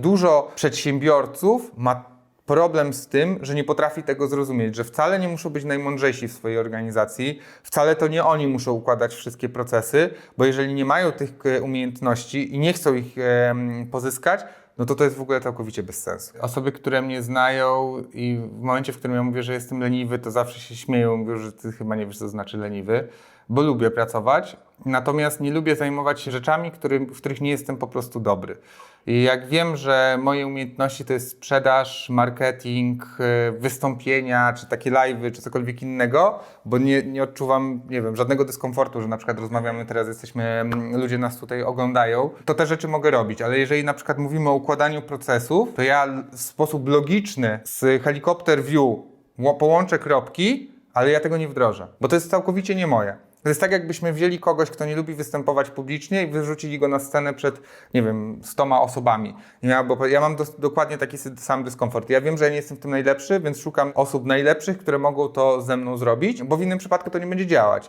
Dużo przedsiębiorców ma problem z tym, że nie potrafi tego zrozumieć, że wcale nie muszą być najmądrzejsi w swojej organizacji, wcale to nie oni muszą układać wszystkie procesy, bo jeżeli nie mają tych e, umiejętności i nie chcą ich pozyskać, no to to jest w ogóle całkowicie bez sensu. Osoby, które mnie znają i w momencie, w którym ja mówię, że jestem leniwy, to zawsze się śmieją, mówią, że ty chyba nie wiesz, co znaczy leniwy, bo lubię pracować, natomiast nie lubię zajmować się rzeczami, którym, w których nie jestem po prostu dobry. I jak wiem, że moje umiejętności to jest sprzedaż, marketing, e, wystąpienia, czy takie live'y, czy cokolwiek innego, bo nie, nie odczuwam, nie wiem, żadnego dyskomfortu, że na przykład rozmawiamy teraz, jesteśmy, mm, ludzie nas tutaj oglądają, to te rzeczy mogę robić, ale jeżeli na przykład mówimy o układaniu procesów, to ja w sposób logiczny z helikopter view połączę kropki, ale ja tego nie wdrożę, bo to jest całkowicie nie moje. To jest tak, jakbyśmy wzięli kogoś, kto nie lubi występować publicznie i wyrzucili go na scenę przed, nie wiem, stoma osobami. Ja, bo ja mam dokładnie taki sam dyskomfort. Ja wiem, że ja nie jestem w tym najlepszy, więc szukam osób najlepszych, które mogą to ze mną zrobić, bo w innym przypadku to nie będzie działać.